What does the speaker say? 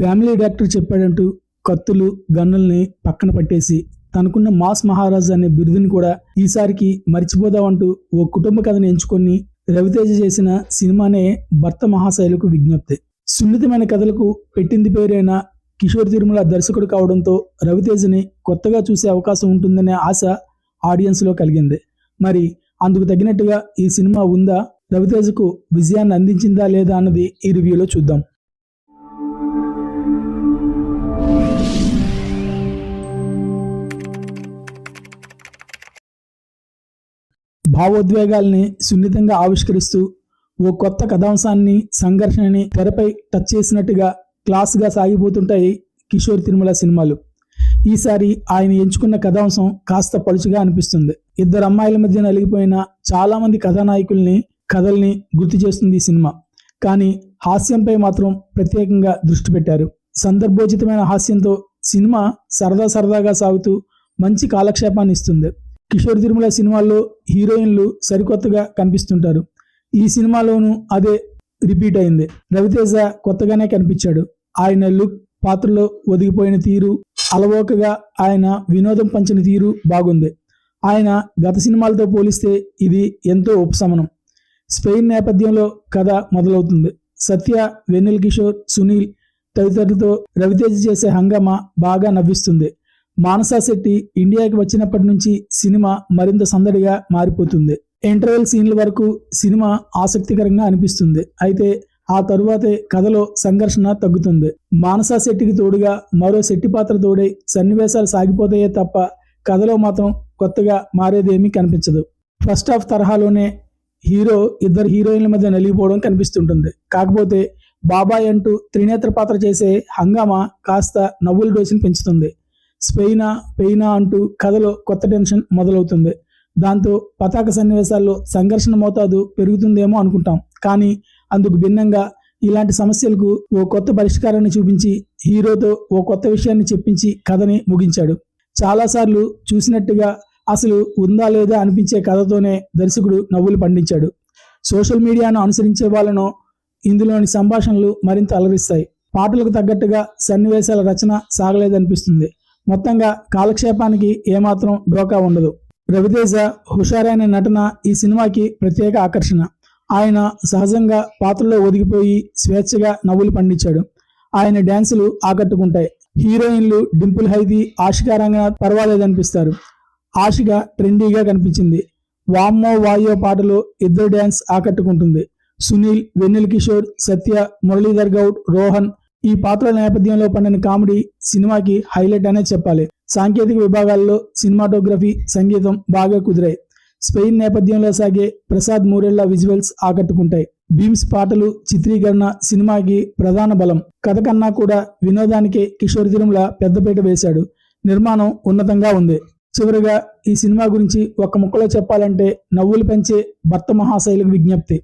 Family doctor చెప్పాడంటూ కత్తులు గన్నుల్ని పక్కన పట్టేసి తనకున్న మాస్ మహారాజ్ అనే బిరుదుని కూడా ఈసారికి మర్చిపోదామంటూ ఓ కుటుంబ కథను ఎంచుకొని రవితేజ చేసిన సినిమానే భర్త మహాశైలకు విజ్ఞప్తి. సున్నితమైన కథలకు పెట్టింది పేరైన కిషోర్ తిరుమల దర్శకుడు కావడంతో రవితేజని కొత్తగా చూసే అవకాశం ఉంటుందనే ఆశ ఆడియన్స్లో కలిగింది. మరి అందుకు తగినట్టుగా ఈ సినిమా ఉందా? రవితేజకు విజయాన్ని అందించిందా లేదా అన్నది ఈ రివ్యూలో చూద్దాం. భావోద్వేగాల్ని సున్నితంగా ఆవిష్కరిస్తూ ఓ కొత్త కథాంశాన్ని సంఘర్షణని తెరపై టచ్ చేసినట్టుగా క్లాస్గా సాగిపోతుంటాయి కిషోర్ తిరుమల సినిమాలు. ఈసారి ఆయన ఎంచుకున్న కథాంశం కాస్త పలుచుగా అనిపిస్తుంది. ఇద్దరు అమ్మాయిల మధ్య నలిగిపోయిన చాలామంది కథానాయకుల్ని కథల్ని గుర్తు చేస్తుంది ఈ సినిమా. కానీ హాస్యంపై మాత్రం ప్రత్యేకంగా దృష్టి పెట్టారు. సందర్భోచితమైన హాస్యంతో సినిమా సరదా సరదాగా సాగుతూ మంచి కాలక్షేపాన్ని ఇస్తుంది. కిషోర్ తిరుమల సినిమాల్లో హీరోయిన్లు సరికొత్తగా కనిపిస్తుంటారు. ఈ సినిమాలోనూ అదే రిపీట్ అయింది. రవితేజ కొత్తగానే కనిపించాడు. ఆయన లుక్ పాత్రలో ఒదిగిపోయిన తీరు అలవోకగా ఆయన వినోదం పంచిన తీరు బాగుంది. ఆయన గత సినిమాలతో పోలిస్తే ఇది ఎంతో ఉపశమనం. స్పెయిన్ నేపథ్యంలో కథ మొదలవుతుంది. సత్య వెన్నెల్ కిషోర్ సునీల్ తదితరులతో రవితేజ చేసే హంగామా బాగా నవ్విస్తుంది. మానసా శెట్టి ఇండియాకి వచ్చినప్పటి నుంచి సినిమా మరింత సందడిగా మారిపోతుంది. ఇంటర్వెల్ సీన్ల వరకు సినిమా ఆసక్తికరంగా అనిపిస్తుంది. అయితే ఆ తరువాతే కథలో సంఘర్షణ తగ్గుతుంది. మానసా శెట్టికి తోడుగా మరో శెట్టి పాత్ర తోడై సన్నివేశాలు సాగిపోతాయే తప్ప కథలో మాత్రం కొత్తగా మారేదేమీ కనిపించదు. ఫస్ట్ హాఫ్ తరహాలోనే హీరో ఇద్దరు హీరోయిన్ల మధ్య నలిగిపోవడం కనిపిస్తుంటుంది. కాకపోతే బాబాయ్ అంటూ త్రినేత్ర పాత్ర చేసే హంగామా కాస్త నవ్వుల డోసుని పెంచుతుంది. స్పెయినా పెయినా అంటూ కథలో కొత్త టెన్షన్ మొదలవుతుంది. దాంతో పతాక సన్నివేశాల్లో సంఘర్షణ మోతాదు పెరుగుతుందేమో అనుకుంటాం. కానీ అందుకు భిన్నంగా ఇలాంటి సమస్యలకు ఓ కొత్త పరిష్కారాన్ని చూపించి హీరోతో ఓ కొత్త విషయాన్ని చెప్పించి కథని ముగించాడు. చాలాసార్లు చూసినట్టుగా అసలు ఉందా లేదా అనిపించే కథతోనే దర్శకుడు నవ్వులు పండించాడు. సోషల్ మీడియాను అనుసరించే వాళ్ళను ఇందులోని సంభాషణలు మరింత అలరిస్తాయి. పాటలకు తగ్గట్టుగా సన్నివేశాల రచన సాగలేదనిపిస్తుంది. మొత్తంగా కాలక్షేపానికి ఏమాత్రం డోకా ఉండదు. రవితేజ హుషారైన నటన ఈ సినిమాకి ప్రత్యేక ఆకర్షణ. ఆయన సహజంగా పాత్రలో ఒదిగిపోయి స్వేచ్ఛగా నవ్వులు పండించాడు. ఆయన డ్యాన్సులు ఆకట్టుకుంటాయి. హీరోయిన్లు డింపుల్ హైది రంగనాథ్ పర్వాలేదనిపిస్తారు. ఆశిక ట్రెండీగా కనిపించింది. వామ్మో వాయో పాటలో ఇద్దరు డ్యాన్స్ ఆకట్టుకుంటుంది. సునీల్ వెన్నెల్ కిషోర్ సత్య మురళీధర్ గౌడ్ రోహన్ ఈ పాత్రల నేపథ్యంలో పండిన కామెడీ సినిమాకి హైలైట్ అనే చెప్పాలి. సాంకేతిక విభాగాల్లో సినిమాటోగ్రఫీ సంగీతం బాగా కుదిరాయి. స్పెయిన్ నేపథ్యంలో సాగే ప్రసాద్ మూరెళ్ళ విజువల్స్ ఆకట్టుకుంటాయి. భీమ్స్ పాటలు చిత్రీకరణ సినిమాకి ప్రధాన బలం. కథ కన్నా కూడా వినోదానికే కిషోర్ తిరుమల పెద్దపీట వేశాడు. నిర్మాణం ఉన్నతంగా ఉంది. చివరిగా ఈ సినిమా గురించి ఒక ముక్కలో చెప్పాలంటే నవ్వులు పెంచే భర్త మహాశైలకు విజ్ఞప్తి.